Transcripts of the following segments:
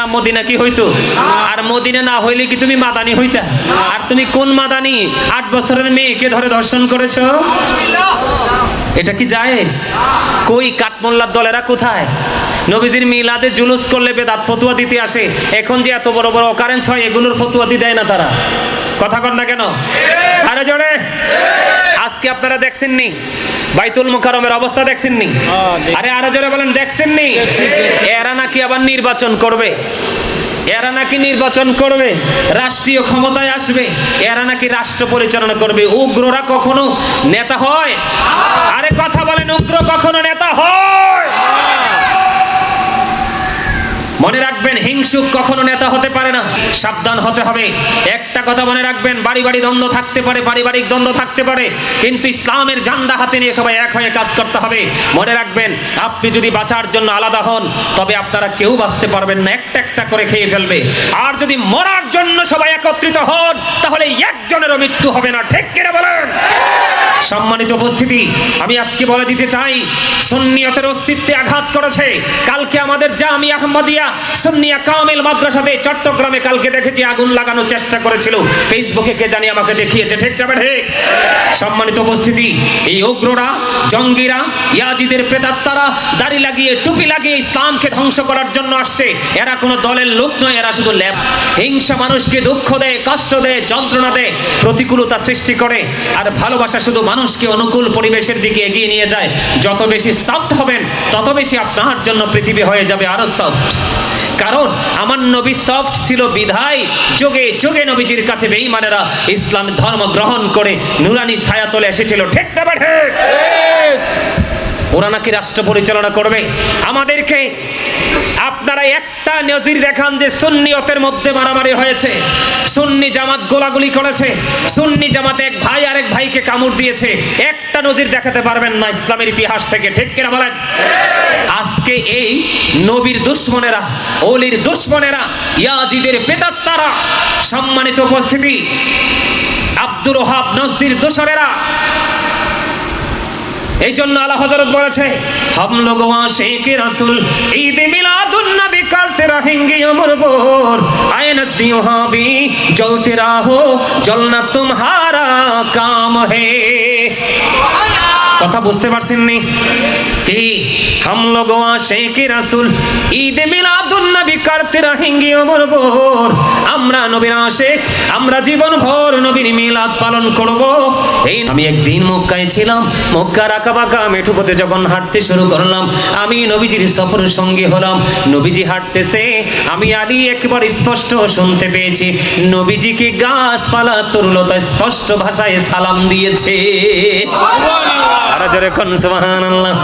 নাম মদিনা কি হইতো? আর মদিনা না হইলে কি তুমি মাদানি হইতা? আর তুমি কোন মাদানি? আট বছরের মেয়েকে ধরে ধর্ষণ করেছ? এটা কি জায়েজ? কই কাঠমোল্লার দলেরা কোথায়? নবীজির মিলাদে জুলুস করলে বেদাত ফতুয়া দিতে আসে। এখন যে এত বড় বড় অকারেন্স হয়, এগুলোর ফতুয়া দিয়ে দেয় না তারা। কথা কর না কেন? আরে জোরে। আজকে আপনারা দেখছেননি? বাইতুল মুকাররমের অবস্থা দেখছেননি? আরে আরও জোরে বলেন, দেখছেননি? এরা নাকি আবার নির্বাচন করবে? এরা নাকি নির্বাচন করবে? রাষ্ট্রীয় ক্ষমতায় আসবে? এরা নাকি রাষ্ট্র পরিচালনা করবে? উগ্ররা কখনো নেতা হয়? আরে কথা বলেন, উগ্র কখনো নেতা হয়? মনে রাখবেন, হিংসুক কখনো নেতা হতে পারে না। সাবধান হতে হবে। একটা কথা মনে রাখবেন বাড়ি বাড়ি দ্বন্দ্ব থাকতে পারে, পারিবারিক দ্বন্দ্ব থাকতে পারে, কিন্তু ইসলামের ঝান্ডা হাতে নিয়ে সবাই এক হয়ে কাজ করতে হবে। মনে রাখবেন, আপনি যদি বাঁচার জন্য আলাদা হন, তবে আপনারা কেউ বাঁচতে পারবেন না। একটা একটা করে খেয়ে ফেলবে। আর যদি মরার জন্য সবাই একত্রিত হন, তাহলে একজনেরও মৃত্যু হবে না। ঠিক কিনা বলেন? সম্মানিত উপস্থিতি, আমি আজকে বলে দিতে চাই, সুন্নিয়তের অস্তিত্বে আঘাত করেছে। কালকে আমাদের জামি আহমদিয়া ধ্বংস করার জন্য আসছে। এরা দলের লোক নয়, এরা শুধু ল্যাব। হিংসা মানুষকে দুঃখ দেয়, কষ্ট দেয়, যন্ত্রণা দেয়, প্রতিকূলতা সৃষ্টি করে। আর ভালোবাসা শুধু মানুষকে অনুকূল পরিবেশের দিকে এগিয়ে নিয়ে যায়। যত বেশি সফট হবেন, তত বেশি আপনার জন্য পৃথিবী হয়ে যাবে আরও সফট কারণ আমার নবী সফট ছিল বিধায়। যোগে যোগে নবীজির কাছে বেঈমানেরা ইসলাম ধর্ম গ্রহণ করে নুরানি ছায়াতলে এসেছিল। ঠিক না ঠিক। ওরা নাকি রাষ্ট্র পরিচালনা করবে? আমাদেরকে আপনারা একটা নজির দেখান যে সুন্নিয়তের মধ্যে মারামারি হয়েছে। সুন্নি জামাত গোলাগুলি করেছে। সুন্নি জামাতে এক ভাই আরেক ভাইকে কামড় দিয়েছে। একটা নজির দেখাতে পারবেন না ইসলামের ইতিহাস থেকে, ঠিক কিনা বলেন? আজকে এই নবীর দুশ্মনেরা ওলির দুশ্মনেরা, ইয়াজিদের পেতাত্তারা সম্মানিত উপস্থিতি, আব্দুর ওহাব নজদির দোসরেরা এই জন্য আল্লাহ হজরত বলেছে হাম লোগ শেখ রাসুল ঈদ মিলাদুন নবী করতে रहेंगे अमर बोर आए नजदी वहां भी जलते रहो जलना तुम्हारा काम है কথা বুঝতে পারছেন নি কি हम लोग শেখ রাসুল ঈদ মিলাদুন নবী করতে रहेंगे अमर बोर আমরা নবীর আশেক, আমরা জীবন ভর নবীর মিলাদ পালন করব। এই আমি একদিন মক্কায় ছিলাম, মক্কার আঁকাবাঁকা মেঠুপথে যখন হাঁটতে শুরু করলাম, আমি নবীজির সফর সঙ্গী হলাম। নবীজি হাঁটতেছে, আমি আলী একবার স্পষ্ট শুনতে পেয়েছি। নবীজিকে গাছপালা তরুলতা স্পষ্ট ভাষায় সালাম দিয়েছে। আরও জোরে কোন, সুবহানাল্লাহ।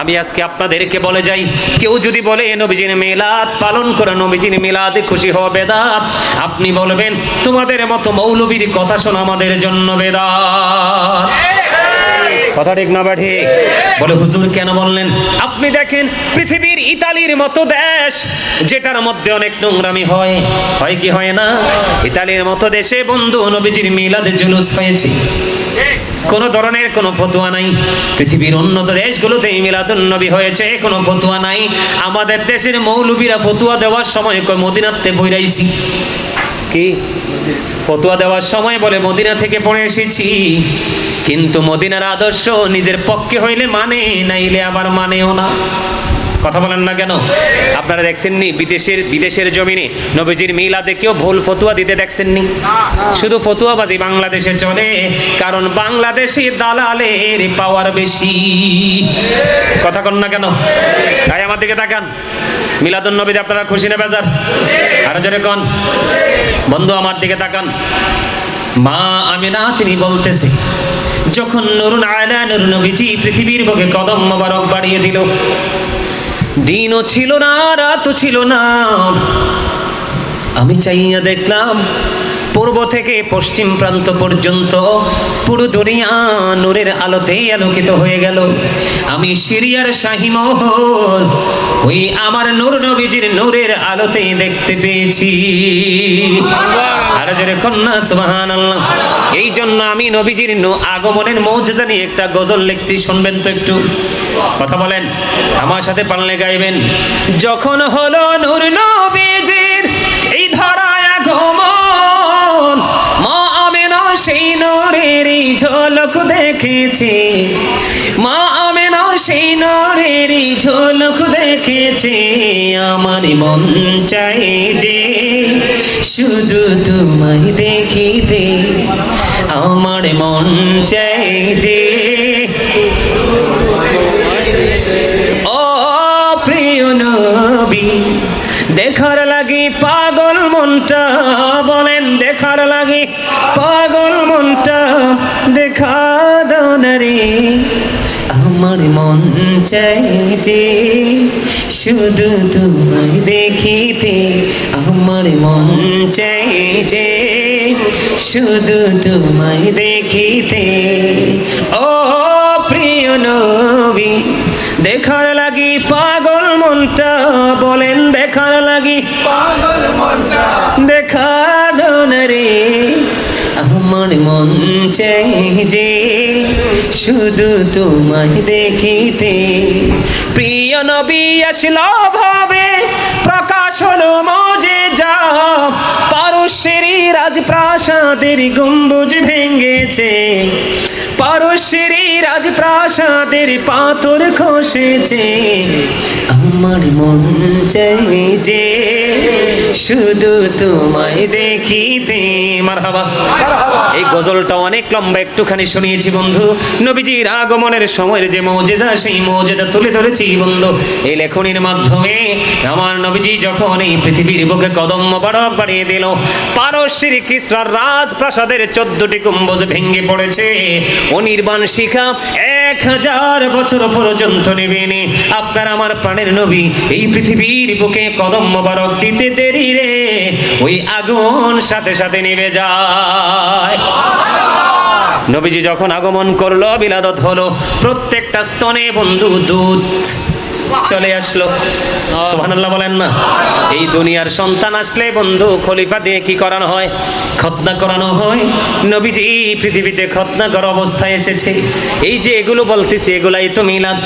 আমি আজকে আপনাদেরকে বলে যাই, কেউ যদি বলে নবীজির মিলাদ পালন করে, নবীজির মিলাদে খুশি হওয়া বেদাত। আপনি বলবেন, তোমাদের মতো মৌলবীর কথা শোনা আমাদের জন্য বেদাত। কথা ঠিক না বা ঠিক? বলে হুজুর কেন বললেন? আপনি দেখেন পৃথিবীর ইতালির মতো দেশ যেটার মধ্যে অনেক নোংরামি হয়। হয় কি হয় না? ইতালির মতো দেশে বন্ধু নবীজির মিলাদে জুলুস হয়েছে। কোন ধরনের কোনো ফতুয়া নাই। পৃথিবীর উন্নত দেশগুলোতে মিলাদুন নবী হয়েছে কোনো ফতুয়া নাই। আমাদের দেশের মৌলবীরা ফতুয়া দেওয়ার সময় কয় মদিনাতে বইরাইছি কি? ফতুয়া দেওয়ার সময় বলে মদিনা থেকে পড়ে এসেছি। কিন্তু মদিনার আদর্শ নিজের পক্ষে হইলে মানে নাইলে আবার মানেও না। কথা বলেন না কেন? আপনারা দেখছেননি বিদেশের বিদেশের জমিনে নবীজির মিলাদে কেউ ভুল ফতুয়া দিতে দেখছেননি? শুধু ফতুয়াবাজি বাংলাদেশে চলে, কারণ বাংলাদেশি দালালের পাওয়ার বেশি। কথা কন না কেন? তাই আমার দিকে তাকান। মিলাদুন নবীতে আপনারা খুশি না বেজার? আরও জোরে কন। বন্ধু, আমার দিকে তাকান। মা আমিনা, তিনি বলতেছে যখন নুরুন আয়লা নুর নবীজি পৃথিবীর বুকে কদম মোবারক বাড়িয়ে দিল, দিনও ছিল না, রাতও ছিল না। আমি চাইয়া দেখলাম পূর্ব থেকে পশ্চিম প্রান্ত পর্যন্ত পুরো দুনিয়া নূরের আলোতেই আলোকিত হয়ে গেল। আমি সিরিয়ার শাহী মহল, ওই আমার নূর নবীজির নূরের আলোতেই দেখতে পেয়েছি। আর সুবহান এই জন্য আমি নবীজির আগমনের মৌজুদা নিয়ে একটা গজল লিখছি, শুনবেন তো একটু। কথা বলেন, আমার সাথে পারলে গাইবেন। যখন হলো নূর নবীজি দেখেছে। মা আমেনা সেই নরেরই ঝলক দেখেছে। আমার মন চাই যে শুধু তোমায় দেখিতে। আমার মন চাই যে চাই যে শুধু তোমায় দেখিতে আমার মন চাই যে শুধু তোমায় দেখিতে। ও প্রিয় নবী দেখার লাগি পাগল মনটা বলেন দেখার লাগি পাগল মনটা। দেখা দাও রে আমার মন চাই যে শুধু তোমায় দেখিতে। প্রিয় নবী, আসল ভাবে, প্রকাশ হলো মজে যা পারস্যেরই রাজপ্রাসাদের গম্বুজ ভেঙেছে। পারস্যেরই রাজপ্রাসাদের পাথর খসেছে। আমার মন চাই যে শুধু তোমায় দেখিতে। মারহাবা। এই গজলটা অনেক লম্বা, একটুখানি শুনিয়েছি বন্ধু। নবীজির আগমনের সময়ের যে মৌজেদা সেই মৌজেদা তুলে ধরেছি বন্ধু। এই লেখনির মাধ্যমে আমার নবীজি যখন এই পৃথিবীর বুকে কদম মোবারক বাড়িয়ে দিল, পারস্যের কৃষ্ণার রাজপ্রাসাদের চোদ্দটি গম্বুজ ভেঙে পড়েছে। অনির্বাণ শিখা এক হাজার বছর পর্যন্ত নেবেনি আপনার আমার প্রাণের নবী, এই পৃথিবীর বুকে কদম মোবারক দিতে দেরি রে। ওই আগুন সাথে সাথে নিভে যায়। নবীজি যখন আগমন করল, বিলাদত হলো প্রত্যেকটা স্তনে বন্ধু দুধ চলে আসলো। সোহানাল্লাহ বলেন না। এই দুনিয়ার সন্তান আসলে বন্ধু খলিফা দিয়ে কি করানো হয়? খতনা করানো হয়। নবীজি পৃথিবীতে খতনা করা অবস্থায় এসেছে। এই যে এগুলো বলতেছি, এগুলাই তো মিলাদ।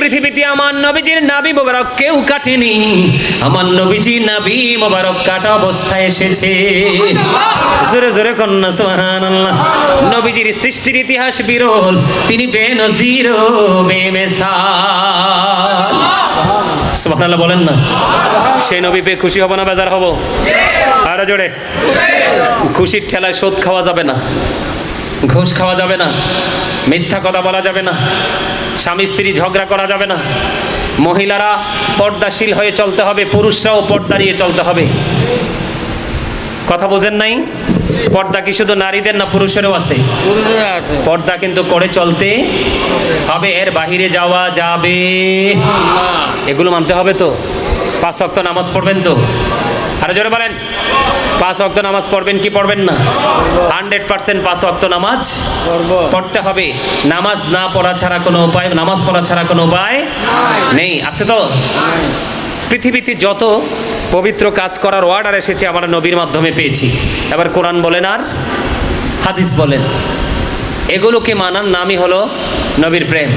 পৃথিবীতে আমার নবীজির নাবি মোবারক কেউ কাটেনি। আমার নবীজি নাবি মোবারক কাটা অবস্থায় এসেছে। জোরে জোরে কন্যা, সুবহানাল্লাহ। নবীজির সৃষ্টির ইতিহাস বিরল, তিনি বেনজির বেমেসাল সুবহানাল্লাহ বলেন না। সেই নবী পেয়ে খুশি হব না বেজার হব? আরও জোরে। খুশির ঠেলায় শোধ খাওয়া যাবে না। ঘুষ খাওয়া যাবে না মিথ্যা কথা বলা যাবে না স্বামী স্ত্রী ঝগড়া করা যাবে না। মহিলারা পর্দাশীল হয়ে চলতে হবে পুরুষরাও পর্দা নিয়ে চলতে হবে। কথা বোঝেন নাই? পর্দা কি শুধু নারীদের না পুরুষেরও আছে? পর্দা কিন্তু করে চলতে হবে এর বাহিরে যাওয়া যাবে এগুলো মানতে হবে তো? পাঁচ ওয়াক্ত নামাজ পড়বেন তো? আরও জোরে বলেন। পাঁচ ওয়াক্ত নামাজ পড়বেন কি পড়বেন না? হান্ড্রেড পার্সেন্ট পাঁচ ওয়াক্ত নামাজ পড়তে হবে। নামাজ না পড়া ছাড়া কোনো উপায় নামাজ পড়া ছাড়া কোনো উপায় নেই। আছে তো? পৃথিবীতে যত পবিত্র কাজ করার অর্ডার এসেছে আমরা নবীর মাধ্যমে পেয়েছি। এবার কোরআন বলেন আর হাদিস বলেন। এগুলোকে মানার নামই হলো নবীর প্রেম।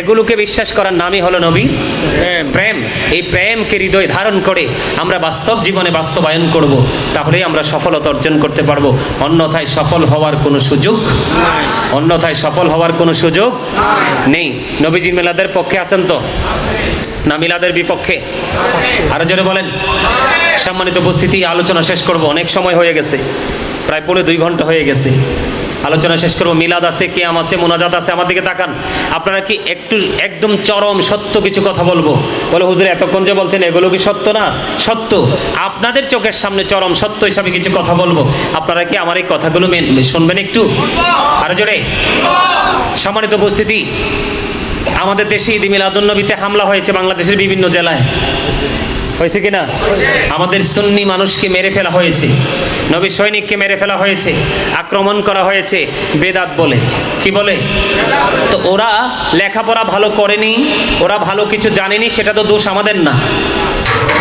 এগুলোকে বিশ্বাস করার নামই হলো নবী। প্রেম। এই প্রেমকে হৃদয় ধারণ করে আমরা বাস্তব জীবনে বাস্তবায়ন করব তাহলেই আমরা সফলতা অর্জন করতে পারব। অন্যথায় সফল হওয়ার কোনো সুযোগ অন্যথায় সফল হওয়ার কোনো সুযোগ নেই। নবীজি মেলাদের পক্ষে আছেন তো? না মিলাদের বিপক্ষে? আরও জোরে বলেন। সম্মানিত উপস্থিতি আলোচনা শেষ করব। অনেক সময় হয়ে গেছে। প্রায় পৌনে দুই ঘণ্টা হয়ে গেছে। আলোচনা শেষ করব, মিলাদ আছে, কেয়াম আছে, মোনাজাত আছে, আমার দিকে তাকান। আপনারা কি একটু একদম চরম সত্য কিছু কথা বলব? বলে, হুজুর, এতক্ষণ যে বলছেন, এগুলো কি সত্য না? সত্য। আপনাদের চোখের সামনে চরম সত্য হিসাবে কিছু কথা বলব। আপনারা কি আমার এই কথাগুলো শুনবেন একটু? আরও জোরে। সম্মানিত উপস্থিতি, আমাদের দেশে ঈদ মিলাদুন্নবীতে হামলা হয়েছে বাংলাদেশের বিভিন্ন জেলায়। হয়েছে কিনা? আমাদের সুন্নি মানুষকে মেরে ফেলা হয়েছে। নবী সৈনিককে মেরে ফেলা হয়েছে। আক্রমণ করা হয়েছে। বেদাত বলে। কি বলে? তো ওরা লেখাপড়া ভালো করেনি, ওরা ভালো কিছু জানেনি, সেটা তো দোষ আমাদের না।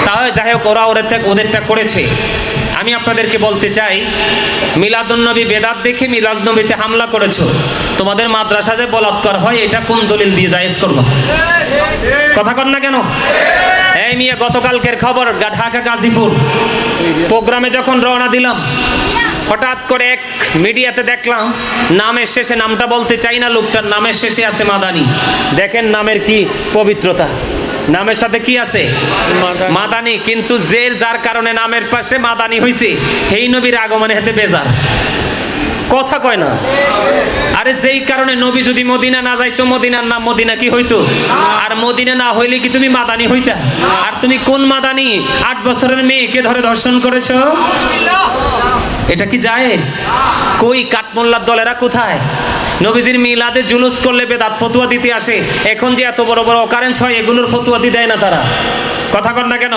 তাহলে যাই হোক, ওরা ওদের ওদেরটা করেছে। আমি আপনাদেরকে বলতে চাই, মিলাদুন্নবী বেদাত দেখে মিলাদুন্নবীতে হামলা করেছ। তোমাদের মাদ্রাসা যে বলাৎকার হয়, এটা কোন দলিল দিয়ে জায়েজ করবা? কথা কর না কেন? এই মিয়া, গতকালকের খবর ঢাকা গাজীপুর। প্রোগ্রামে যখন রওনা দিলাম, হঠাৎ করে এক মিডিয়াতে দেখলাম, নামের শেষে নামটা বলতে চাই না, লোকটার নামের শেষে আছে মাদানি। দেখেন নামের কি পবিত্রতা। নামের সাথে কি আছে? মাদানি। কিন্তু যে যার কারণে নামের পাশে মাদানি হইছে এই নবীর আগমনে হেতে বেজার। কথা কয় না। আরে যেই কারণে নবী যদি মদিনা না যাইতো মদিনার নাম মদিনা কি হইতো? আর মদিনা না হইলে কি তুমি মাদানি হইতা? আর তুমি কোন মাদানি? আট বছরের মেয়েকে ধরে দর্শন করেছ? এটা কি জায়েজ? কই কাঠমোল্লার দলেরা কোথায়? নবীজির মিলাদে জুলুস করলে বেদাত ফতুয়া দিতে আসে। এখন যে এত বড় বড় অকারেন্স হয় এগুলোর ফতুয়া দি দেয় না তারা। কথা কর না কেন?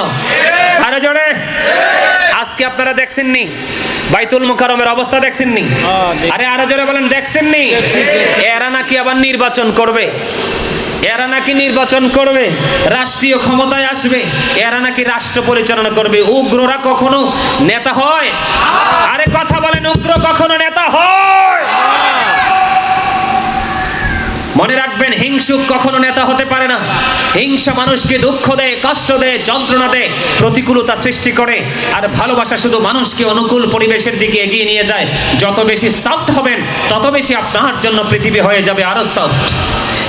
আরে জোরে। আজকে আপনারা দেখছেন নি বাইতুল মুকাররমের অবস্থা দেখছেন নি হ্যাঁ। আরে আরও জোরে বলেন দেখছেন নি এরা নাকি আবার নির্বাচন করবে? এরা নাকি নির্বাচন করবে, রাষ্ট্রীয় ক্ষমতায় আসবে, এরা নাকি রাষ্ট্র পরিচালনা করবে, উগ্ররা কখনো নেতা হয়? আরে কথা বলেন, উগ্র কখনো নেতা হয়? মনে রাখবেন, হিংসুক কখনো নেতা হতে পারে না। হিংসা মানুষকে দুঃখ দেয়, কষ্ট দেয়, যন্ত্রণা দেয়, প্রতিকূলতা সৃষ্টি করে। আর ভালোবাসা শুধু মানুষকে অনুকূল পরিবেশের দিকে এগিয়ে নিয়ে যায়। যত বেশি সফট হবেন, তত বেশি আপনার জন্য পৃথিবী হয়ে যাবে আরও সফট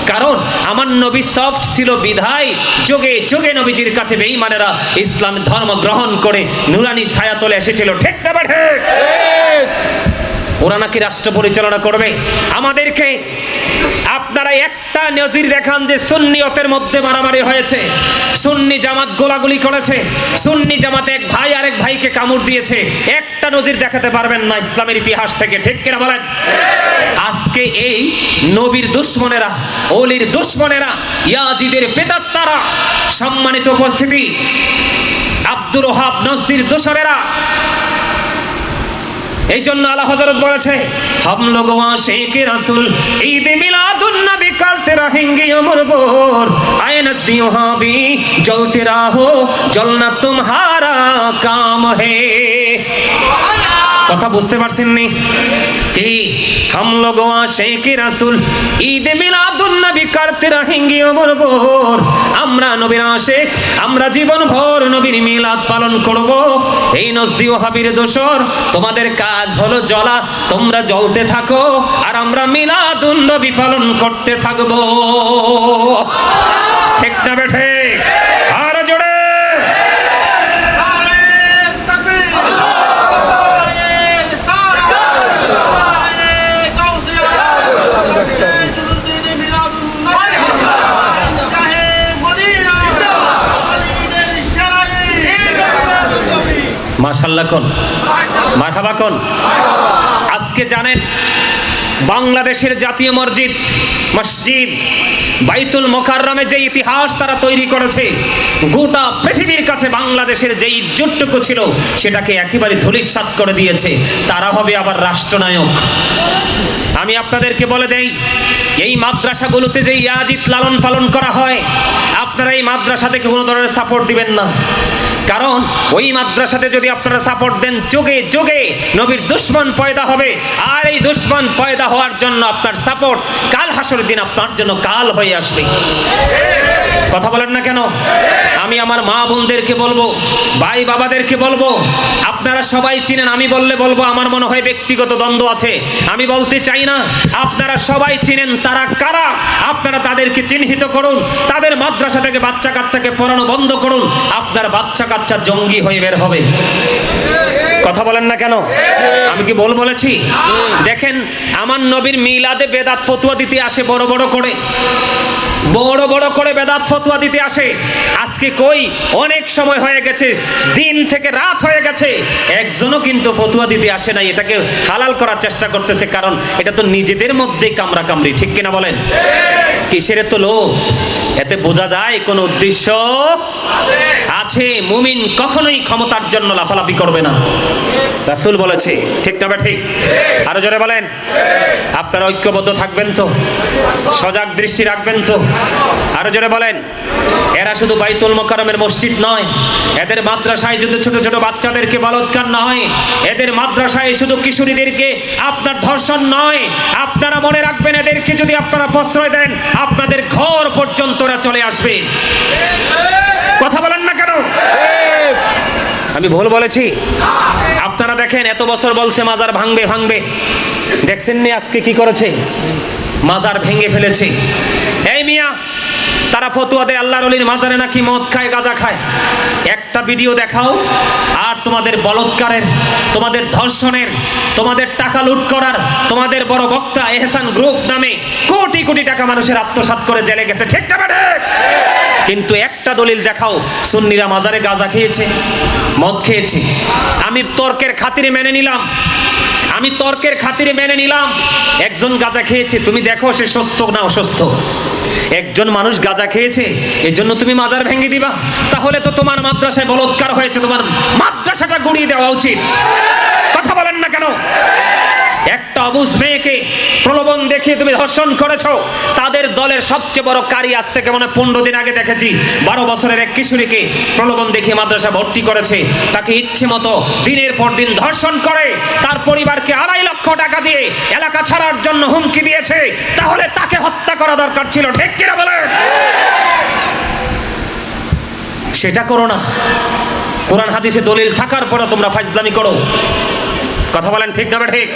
কারণ আমার নবী সফট ছিল বিধায়। যোগে যোগে নবীজির কাছে বেঈমানেরা ইসলাম ধর্ম গ্রহণ করে নুরানি ছায়া তোলে এসেছিল। ঠিক না ঠিক। ওরা নাকি রাষ্ট্র পরিচালনা করবে? আমাদেরকে আপনারা একটা নজির দেখান যে সুন্নিয়তের মধ্যে মারামারি হয়েছে। সুন্নি জামাত গোলাগুলি করেছে। সুন্নি জামাতে এক ভাই আরেক ভাইকে কামড় দিয়েছে। একটা নজির দেখাতে পারবেন না ইসলামের ইতিহাস থেকে, ঠিক কিনা বলেন? আজকে এই নবীর দুশ্মনেরা, ওলির দুশ্মনেরা, ইয়াজিদের পেতাত্তারা সম্মানিত উপস্থিতি, আব্দুর ওহাব নজদির দোসরেরা এই জন্য আল্লাহ হজরত বলেছে हम लोग आशिक रसूल ईद मिलादुन नबी करते रहेंगे उम्र भर आए नजदी वहाँ भी जलते रहो जलना तुम्हारा काम है কথা বুঝতে পারছেন নি কি? হাম লোগ শেখ রাসুল, ঈদ মিলাদুন নবী করতে অমর ভোর। আমরা নবীর আশেখ আমরা জীবন ভোর নবীর মিলাদ পালন করব। এই নজদিও হাবির দোষর তোমাদের কাজ হলো জলা তোমরা জ্বলতে থাকো, আর আমরা মিলাদুন নবী পালন করতে থাকব। ঠিক না বেঠে মাশাল্লাহ কোন? মারহাবা কোন? আজকে জানেন, বাংলাদেশের জাতীয় মসজিদ মসজিদ বাইতুল মোকাররমে যে ইতিহাস তারা তৈরি করেছে, গোটা পৃথিবীর কাছে বাংলাদেশের যে ইজ্জতটুকু ছিল, সেটাকে একেবারে ধূলিসাৎ করে দিয়েছে। তারা হবে আবার রাষ্ট্রনায়ক। আমি আপনাদেরকে বলে দেই এই মাদ্রাসাগুলোতে যে ইয়াজিত লালন পালন করা হয়, আপনারা এই মাদ্রাসা থেকে কোনো ধরনের সাপোর্ট দিবেন না। কারণ ওই মাদ্রাসাতে যদি আপনারা সাপোর্ট দেন, যোগে যোগে নবীর দুশ্মন পয়দা হবে। আর এই দুশ্মন পয়দা হওয়ার জন্য আপনার সাপোর্ট কাল হাসর দিন আপনার জন্য কাল হয়ে আসবে। কথা বলেন না কেন? আমি আমার মা বোনদেরকে বলব, ভাই বাবাদেরকে বলব, আপনারা সবাই চিনেন, আমি বললে বলব, আমার মনে হয় ব্যক্তিগত দ্বন্দ্ব আছে। আমি বলতে চাই না, আপনারা সবাই চিনেন তারা কারা? আপনারা তাদেরকে চিহ্নিত করুন, তাদের মাদ্রাসা থেকে বাচ্চা কাচ্চাকে পড়ানো বন্ধ করুন, আপনার বাচ্চা কাচ্চা জঙ্গি হয়ে বের হবে। কথা বলেন না কেন? আমি কি বল বলেছি? দেখেন, আমার নবীর মিলাদে বেদাত ফতুয়া দিতে আসে বড় বড় করে। বড় বড় করে বেদাত ফতুয়া দিতে আসে। আজকে কই? অনেক সময় হয়ে গেছে, দিন থেকে রাত হয়ে গেছে। একজনও কিন্তু ফতুয়া দিতে আসে নাই, এটাকে হালাল করার চেষ্টা করতেছে, কারণ এটা তো নিজেদের মধ্যেই কামড়া কামড়ি ঠিক কিনা বলেন? কিসের তো লোক এতে বোঝা যায় কোন উদ্দেশ্য? আছে, মুমিন কখনোই ক্ষমতার জন্য লাফালাফি করবে না। রাসূল বলেছে, ঠিক না ঠিক? আরও জোরে বলেন। আপনারা ঐক্যবদ্ধ থাকবেন তো? সজাগ দৃষ্টি রাখবেন তো? আরও জোরে বলেন। এরা শুধু বাইতুল মোকারমের মসজিদ নয়। এদের মাদ্রাসায় যদি ছোট ছোট বাচ্চাদেরকে বলৎকার নয় এদের মাদ্রাসায় শুধু কিশোরীদেরকে আপনার ধর্ষণ নয়। আপনারা মনে রাখবেন, এদেরকে যদি আপনারা প্রশ্রয় দেন, আপনাদের ঘর পর্যন্ত ওরা চলে আসবে। না আমি ভুল বলেছি? আপনারা দেখেন, এত বছর বলছে মাজার ভাঙবে ভাঙবে। দেখছেন নি আজকে কি করেছে? মাজার ভেঙে ফেলেছে। এই মিয়া, তারা ফতুয়া দেয় আল্লাহর অলির মাজারে নাকি মদ খায়, গাঁজা খায়? একটা ভিডিও দেখাও, আর তোমাদের বলৎকারের, তোমাদের ধর্ষণের, তোমাদের টাকা লুট করার, তোমাদের বড় বক্তা এহসান গ্রুপ নামে কোটি কোটি টাকা মানুষের আত্মসাৎ করে জেলে গেছে। ঠিক কিন্তু একটা দলিল দেখাও, সুন্নিরা মাজারে গাঁজা খেয়েছে, মদ খেয়েছে। আমি তর্কের খাতিরে মেনে নিলাম। আমি তর্কের খাতিরে মেনে নিলাম, একজন গাঁজা খেয়েছে, তুমি দেখো সে সুস্থ না অসুস্থ। একজন মানুষ গাঁজা খেয়েছে এর জন্য তুমি মাজার ভেঙে দিবা। তাহলে তো তোমার মাদ্রাসায় বলৎকার হয়েছে, তোমার মাদ্রাসাটা গুড়িয়ে দেওয়া উচিত। কথা বলেন না কেন? একটা অবুজ মেয়েকে প্রলোভন দেখিয়ে তুমি ধর্ষণ করেছ। তাদের দলের সবচেয়ে বড় কারি আজ থেকে মনে পনেরো দিন আগে দেখেছি। বারো বছরের এক কিশোরীকে প্রলোভন দেখিয়ে মাদ্রাসা ভর্তি করেছে। তাকে ইচ্ছে মতো দিনের পর দিন ধর্ষণ করে। তার পরিবারকে আড়াই লক্ষ টাকা দিয়ে এলাকা ছাড়ার জন্য হুমকি দিয়েছে। তাহলে তাকে হত্যা করা দরকার ছিল, ঠিক কিনা বলে? সেটা করো না। কোরআন হাদিসে দলিল থাকার পরে তোমরা ফাইজলামি করো। কথা বলেন ঠিক না ঠিক?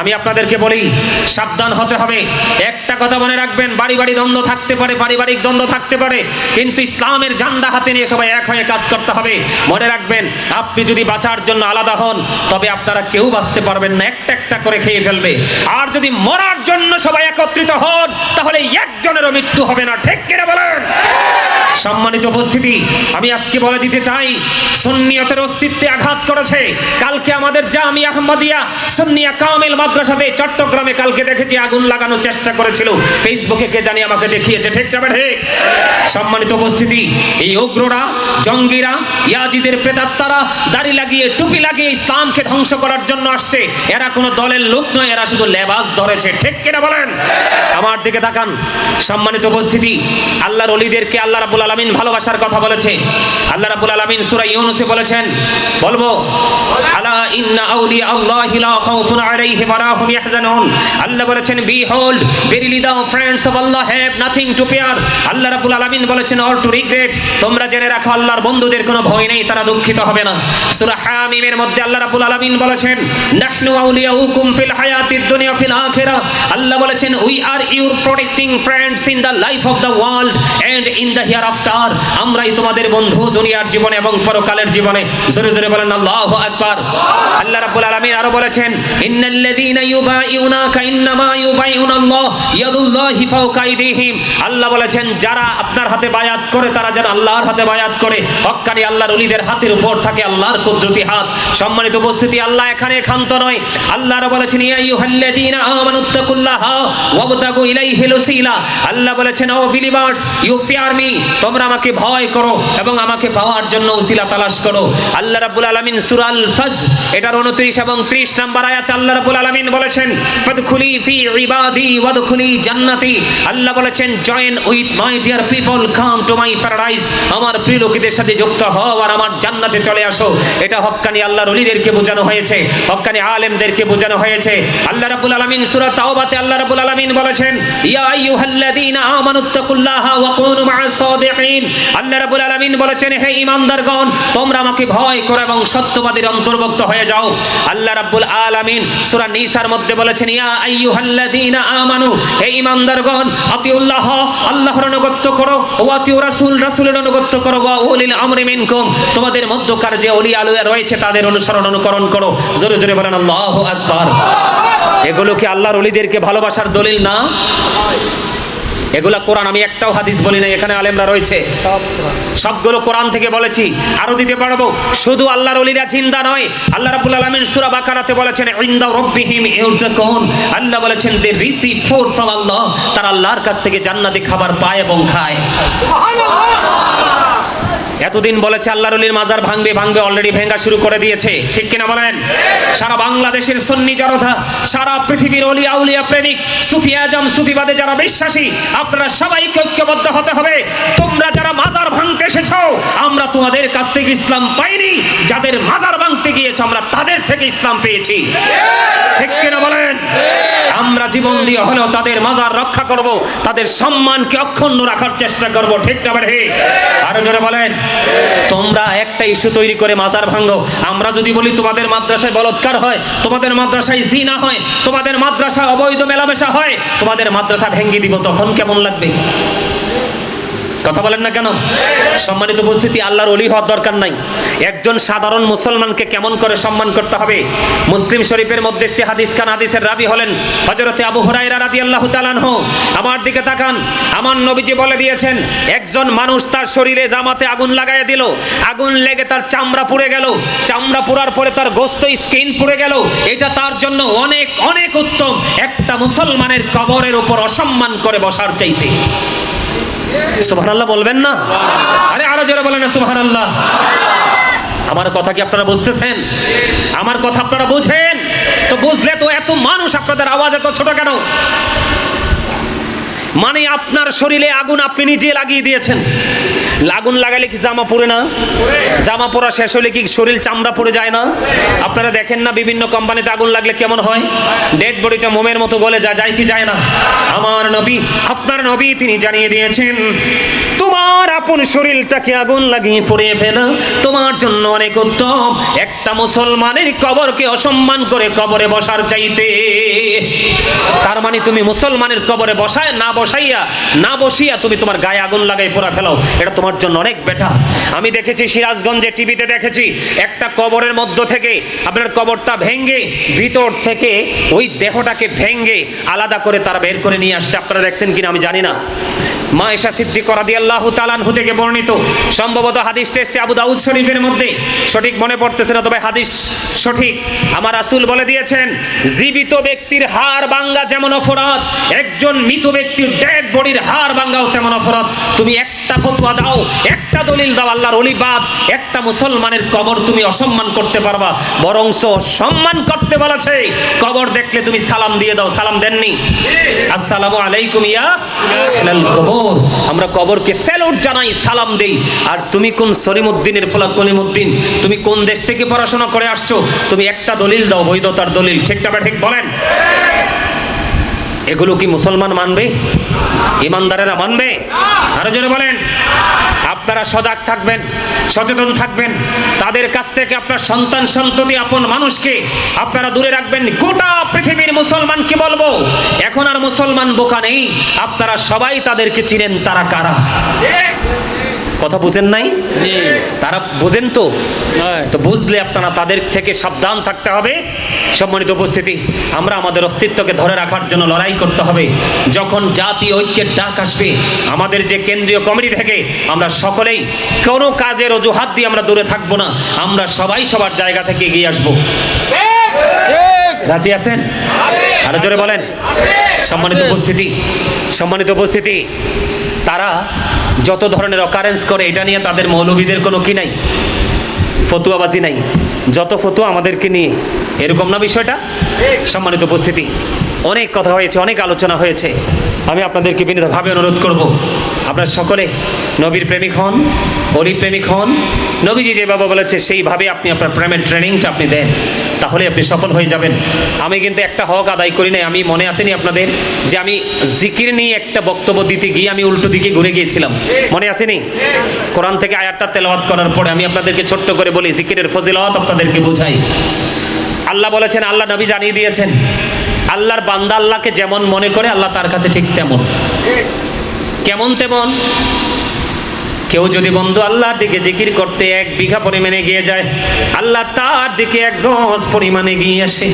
আমি আপনাদেরকে বলি, সাবধান হতে হবে। একটা কথা মনে রাখবেন, বাড়ি বাড়ি দ্বন্দ্ব থাকতে পারে, পারিবারিক দ্বন্দ্ব থাকতে পারে, কিন্তু ইসলামের ঝান্ডা হাতে নিয়ে সবাই এক হয়ে কাজ করতে হবে। মনে রাখবেন, আপনি যদি বাঁচার জন্য আলাদা হন, তবে আপনারা কেউ বাঁচতে পারবেন না। একটা একটা করে খেয়ে ফেলবে। আর যদি মরার জন্য সবাই একত্রিত হন, তাহলে একজনেরও মৃত্যু হবে না। ঠিক কিনা বলেন? সম্মানিত উপস্থিতি, আমি আজকে বলে দিতে চাই, সুন্নিয়তের অস্তিত্বে আঘাত করেছে। কালকে আমাদের জামি আহমদিয়া সুন্নিয়া কামিল মাদ্রাসাতে চট্টগ্রামে কালকে দেখেছি আগুন লাগানোর চেষ্টা করেছিল। ফেসবুকে কে জানি আমাকে দেখিয়েছে, ঠিক না বেঠে? সম্মানিত উপস্থিতি, এই উগ্ররা, জঙ্গিরা, ইয়াজিদের প্রেতাত্মারা দাড়ি লাগিয়ে, টুপি লাগিয়ে ইসলামকে ধ্বংস করার জন্য আসছে। এরা কোনো দলের লোক নয়, এরা শুধু লেবাস ধরেছে, ঠিক কিনা বলেন? আমার দিকে তাকান। সম্মানিত উপস্থিতি, আল্লাহর অলিদেরকে আল্লাহ রাবুল আলমিন ভালোবাসার কথা বলেছে। আল্লাহ রাবুল আলমিন সুরা ইউনুসে বলেছেন, বলব আল্লাহি বলেছেন দা আল্লাহর বন্ধুদের কোনো ভয় নেই, তারা দুঃখিত হবে না। মধ্যে ফিল ফিল আল্লাহ বলেছেন we are your protecting friends in life of the world and in hereafter আমরাই তোমাদের বন্ধু দুনিয়ার জীবনে এবং পরকালের জীবনে। জোরে জোরে বলেন, আল্লাহু আকবার। আল্লাহ রাব্বুল আলামিন আরও বলেছেন, ইন্নাল্লাযীনা ইউবাইউনাকা ইন্নামা ইউবাইউনাল্লাহ ইয়াদুল্লাহি ফাওকা আইদিহিম। আল্লাহ বলেছেন, যারা আপনার হাতে বায়াত করে, তারা যেন আল্লাহর হাতে বায়াত করে। হক্কানি আল্লাহর ওলিদের হাতের উপর থাকে আল্লাহর কুদরতি হাত। সম্মানিত উপস্থিতি, আল্লাহ এখানে ক্ষান্ত নয়। আল্লাহ আরও বলেছেন, ইয়া আইয়ুহাল্লাযীনা আমানুত্তাকুল্লাহা ওয়াবতাগু ইলাইহিল ওসিলা আল্লাহ বলেছেন, O believers, you fear me. তোমরা আমাকে ভয় করো এবং আমাকে পাওয়ার জন্য ওসিলা তালাশ করো। আল্লাহ রাব্বুল আলামিন সূরা আল ফাজ এটার 29 এবং 30 নম্বর আয়াতে আল্লাহ রাব্বুল আলামিন বলেছেন, ফাদখুলি ফি ইবাদি ওয়াদখুলি জান্নাতি। আল্লাহ বলেছেন join with my dear people come to my paradise আমার প্রিয় লোকেদের সাথে যুক্ত হও আর আমার জান্নাতে চলে আসো। এটা হক্কানি আল্লাহর ওলিদেরকে বোঝানো হয়েছে হক্কানি আলেমদেরকে বোঝানো হয়েছে। আল্লাহ রাব্বুল আলামিন সূরা তাওবাতে আল্লাহ রাব্বুল আলামিন বলেছেন, ইয়া আইয়ুহাল্লাযীনা আমানুত্তাকুল্লাহা ওয়া কুনু মা'আস সাদিকিন আল্লাহ রাব্বুল আলামিন বলেছেন, হে ঈমানদারগণ, তোমরা আমাকে ভয় করো এবং সত্যবাদীর অন্তর্ভুক্ত হয়ে যাও। আল্লাহ রাব্বুল আলামিন সূরা নিসার মধ্যে বলেছেন, ইয়া আইয়ুহাল্লাযীনা আমানু, হে ঈমানদারগণ, আতিউল্লাহ, আল্লাহর অনুগত্য করো ওয়া আতিউ রাসূল, রাসূলের অনুগত্য করো, ওয়া উলিল আমরি মিনকুম। তোমাদের মধ্যকার যে ওলি আলুয়া রয়েছে, তাদের অনুসরণ, অনুকরণ করো। জোরে জোরে বলেন, আল্লাহু আকবার। এগুলো কি আল্লাহর অলিদেরকে ভালোবাসার দলিল না? এগুলা কোরআন আমি একটাও হাদিস বলি না এখানে আলেমরা রয়েছে। সবগুলো কোরআন থেকে বলেছি আরও দিতে পারব। শুধু আল্লাহর অলিরা চিন্তা নয় আল্লাহ রাব্বুল আলামিন সূরা বাকারাতে বলেছেন ইনদা রব্বিহিম ইউরজাকুন। আল্লাহ বলেছেন দে রিসিভ ফুড ফ্রম আল্লাহ তারা আল্লাহর কাছ থেকে জান্নাতে খাবার পায় এবং খায়। এতদিন বলেছে আল্লাহর অলির মাজার ভাঙবে ভাঙবে অলরেডি ভেঙ্গা শুরু করে দিয়েছে। ঠিক কিনা বলেন? সারা বাংলাদেশের সুন্নি জনতা, সারা পৃথিবীর অলি আউলিয়া প্রেমিক, সুফি আজম, সুফিবাদে যারা বিশ্বাসী, আপনারা সবাইকে ঐক্যবদ্ধ হতে হবে। তোমরা যারা মাজার ভাঙতে এসেছ, আমরা তোমাদের কাছ থেকে ইসলাম পাইনি। যাদের মাজার ভাঙতে গিয়েছো, আমরা তাদের থেকে ইসলাম পেয়েছি। ঠিক কিনা বলেন? আমরা জীবন দিয়ে হলেও তাদের মাজার রক্ষা করব, তাদের সম্মানকে অক্ষুণ্ণ রাখার চেষ্টা করব, ঠিক না বেড়ে? আরও জোরে বলেন। তোমরা একটা ইস্যু তৈরি করে মাজার ভাঙ্গ আমরা যদি বলি তোমাদের মাদ্রাসায় বলৎকার হয়, তোমাদের মাদ্রাসায় জি না হয়, তোমাদের মাদ্রাসা অবৈধ মেলামেশা হয়, তোমাদের মাদ্রাসা ভেঙ্গে দিব, তখন কেমন লাগবে? কথা বলেন না কেন? সম্মানিত উপস্থিতি, আল্লাহর অলি হওয়ার দরকার নাই। একজন সাধারণ মুসলমানকে কেমন করে সম্মান করতে হবে? মুসলিম শরীফের মধ্যে একটি হাদিস খান, হাদিসের রাবি হলেন হজরতে আবু হুরাইরা রাদিয়াল্লাহু তাআলাহু আমার দিকে তাকান, আমার নবীজি বলে দিয়েছেন, একজন মানুষ তার শরীরে জামাতে আগুন লাগাইয়া দিল, আগুন লেগে তার চামড়া পুড়ে গেল, চামড়া পোড়ার পরে তার গোস্ত স্কিন পুড়ে গেল। এটা তার জন্য অনেক অনেক উত্তম একটা মুসলমানের কবরের উপর অসম্মান করে বসার চাইতে। সুবহানাল্লাহ বলবেন না? আরে আরও জোরে বলেন না, সুবহানাল্লাহ। আমার কথা কি আপনারা বুঝতেছেন? আমার কথা আপনারা বুঝেন? তো বুঝলে তো এত মানুষ আপনাদের আওয়াজ এত ছোট কেন? মানে আপনার শরীরে আগুন আপনি নিজে লাগিয়ে দিয়েছেন। আগুন লাগালে কি জামা পরে না? জামা পরা শেষ হলে কি শরীর চামড়া পড়ে যায় না? আপনারা দেখেন না বিভিন্ন কোম্পানিতে আগুন লাগলে কেমন হয়? ডেড বডিটা মোমের মতো গলে যা যায় কি যায় না? আমার নবী, আপনার নবী তিনি জানিয়ে দিয়েছেন, তোমার আপন শরীরটাকে আগুন লাগিয়ে পড়িয়ে ফেলা। তোমার জন্য অনেক উত্তম। একটা মুসলমানের কবরকে অসম্মান করে কবরে বসার চাইতে। তার মানে তুমি মুসলমানের কবরে বসায়, না বসাইয়া, না বসিয়া তুমি তোমার গায়ে আগুন লাগাই পোড়া ফেলাও, এটা তোমার জন্য অনেক বেটা আমি দেখেছি সিরাজগঞ্জে টিভিতে দেখেছি, একটা কবরের মধ্য থেকে আপনার কবরটা ভেঙ্গে, ভিতর থেকে ওই দেহটাকে ভেঙ্গে আলাদা করে তারা বের করে নিয়ে আসছে। আপনারা দেখছেন কিনা আমি জানি না। মা এসা সিদ্ধি করা দিয়ে আল্লাহ তালানহু থেকে বর্ণিত, সম্ভবত হাদিসটা এসছে আবু দাউদ শরীফের মধ্যে। সঠিক মনে পড়তেছে না, তবে হাদিস সঠিক। আমার রাসূল বলে দিয়েছেন, জীবিত ব্যক্তির হার ভাঙ্গা যেমন অপরাধ, একজন মৃত ব্যক্তির ডেড বডির হাড় ভাঙ্গাও তেমন অপরাধ। তুমি একটা ফতোয়া দাও, একটা দলিল দাও, আল্লাহর অলিবাদ একটা মুসলমানের কবর তুমি অসম্মান করতে পারবা, বরংস সম্মান করতে বলেছে। কবর দেখলে তুমি সালাম দিয়ে দাও, সালাম দেননি? আসসালামু আলাইকুম ইয়া কবর। আমরা কবরকে স্যালুট জানাই, সালাম দেই। আর তুমি কোন সলিমউদ্দিনের ফলা কলিমউদ্দিন তুমি কোন দেশ থেকে পড়াশোনা করে আসছো? তুমি একটা দলিল দাও, বৈধতার দলিল। ঠিক না ঠিক বলেন? এগুলো কি মুসলমান মানবে? ইমানদারেরা মানবে? আরও জোরে বলেন। আপনারা সজাগ থাকবেন, সচেতন থাকবেন। তাদের কাছ থেকে আপনার সন্তান, সন্ততি, আপন মানুষকে আপনারা দূরে রাখবেন। গোটা পৃথিবীর মুসলমানকে বলব? এখন আর মুসলমান বোকা নেই। আপনারা সবাই তাদেরকে চিনেন তারা কারা। কথা বুঝেন নাই? তারা বোঝেন তো? তো বুঝলে আপনারা তাদের থেকে সাবধান থাকতে হবে। সম্মানিত উপস্থিতি আমরা আমাদের অস্তিত্বকে ধরে রাখার জন্য লড়াই করতে হবে। যখন জাতীয় ঐক্যের ডাক আসবে আমাদের যে কেন্দ্রীয় কমিটি থেকে আমরা সকলেই কোনো কাজের অজুহাত দিয়ে আমরা দূরে থাকব না। আমরা সবাই সবার জায়গা থেকে এগিয়ে আসব। রাজি আছেন? আরও জোরে বলেন। সম্মানিত উপস্থিতি সম্মানিত উপস্থিতি তারা যত ধরনের অকারেন্স করে, এটা নিয়ে তাদের মৌলভীদের কোনো কি নাই? ফতুয়াবাজি নাই। যত ফতুয়া আমাদেরকে নিয়ে, এরকম না বিষয়টা? সম্মানিত উপস্থিতি, অনেক কথা হয়েছে, অনেক আলোচনা হয়েছে। আমি আপনাদেরকে বিনীতভাবে অনুরোধ করব। আপনারা সকলে নবীর প্রেমিক হন, অলির প্রেমিক হন, নবীজি যে যেভাবে বলেছে, সেইভাবে আপনি আপনার প্রেমের ট্রেনিংটা আপনি দেন, তাহলে আপনি সফল হয়ে যাবেন। আমি কিন্তু একটা হক আদায় করি নাই, আমি মনে আসেনি আপনাদের যে আমি জিকির নিয়ে একটা বক্তব্য দিতে গিয়ে আমি উল্টো দিকে ঘুরে গিয়েছিলাম। মনে আসেনি? কোরআন থেকে আয়াতটা তেলাওয়াত করার পরে আমি আপনাদেরকে ছোট্ট করে বলি, জিকিরের ফজিলত আপনাদেরকে বোঝাই। আল্লাহ বলেছেন, আল্লাহ নবী জানিয়ে দিয়েছেন আল্লাহর বান্দা আল্লাহকে যেমন মনে করে আল্লাহ তার কাছে ঠিক তেমন। কেমন তেমন? কেউ যদি বন্ধু আল্লাহর দিকে জিকির করতে এক বিঘা পরিমাণে গিয়ে যায়, আল্লাহ তার দিকে এক গজ পরিমাণে গিয়ে আসে।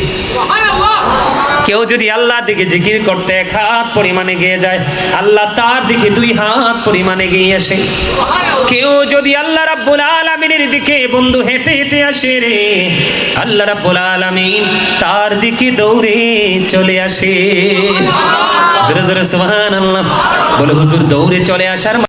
কেউ যদি আল্লাহর দিকে জিকির করতে এক হাত পরিমাণে গিয়ে যায়, আল্লাহ তার দিকে দুই হাত পরিমাণে গিয়ে আসে। কেউ যদি আল্লাহ রাব্বুল আলামিনের দিকে বন্ধু হেঁটে হেঁটে আসে রে, আল্লাহ রাব্বুল আলামিন তার দিকে দৌড়ে চলে আসে। জোরে জোরে সুবহানাল্লাহ। বলে হুজুর দৌড়ে চলে আসার